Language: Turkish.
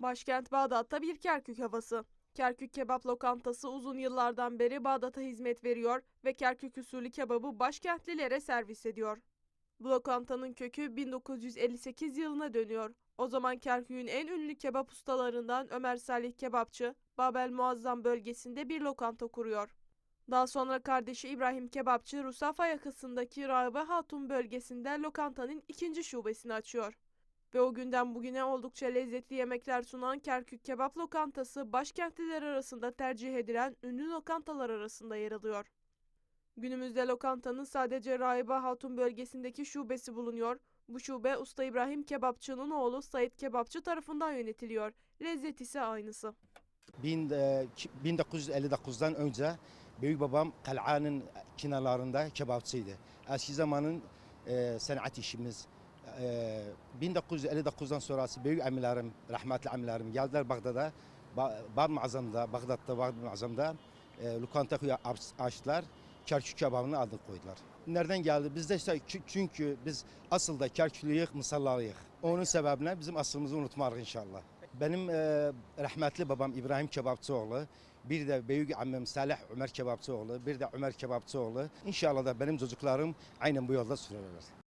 Başkent Bağdat'ta bir Kerkük havası. Kerkük Kebap Lokantası uzun yıllardan beri Bağdat'a hizmet veriyor ve Kerkük usulü kebabı başkentlilere servis ediyor. Bu lokantanın kökü 1958 yılına dönüyor. O zaman Kerkük'ün en ünlü kebap ustalarından Ömer Salih Kebapçı, Babel Muazzam bölgesinde bir lokanta kuruyor. Daha sonra kardeşi İbrahim Kebapçı, Rusafa yakasındaki Rahbe Hatun bölgesinde lokantanın ikinci şubesini açıyor. Ve o günden bugüne oldukça lezzetli yemekler sunan Kerkük Kebap Lokantası başkentliler arasında tercih edilen ünlü lokantalar arasında yer alıyor. Günümüzde lokantanın sadece Rahibe Hatun bölgesindeki şubesi bulunuyor. Bu şube Usta İbrahim Kebapçı'nın oğlu Sait Kebapçı tarafından yönetiliyor. Lezzet ise aynısı. Bin- e, ki- 1959'dan önce büyük babam kal'anın kenarlarında kebapçıydı. Eski zamanın e, sanat işimiz. E, 1959'dan sonrası büyük emilerim, rahmetli emilerim geldiler Bağdat'a. Ba- Bab Muazzam'da, Bağdat'ta Bab Muazzam'da e, lokanta açtılar. Kerkük kebabını adını koydular. Nereden geldi? Bizde işte kü- çünkü biz asıl da Kerkülüyük, Mısallalıyık. Onun sebebine bizim aslımızı unutmarız inşallah. Benim e, rahmetli babam İbrahim Kebapçıoğlu, bir de büyük ammim Salih Ömer Kebapçıoğlu, bir de Ömer Kebapçıoğlu. İnşallah da benim çocuklarım aynen bu yolda sürerler.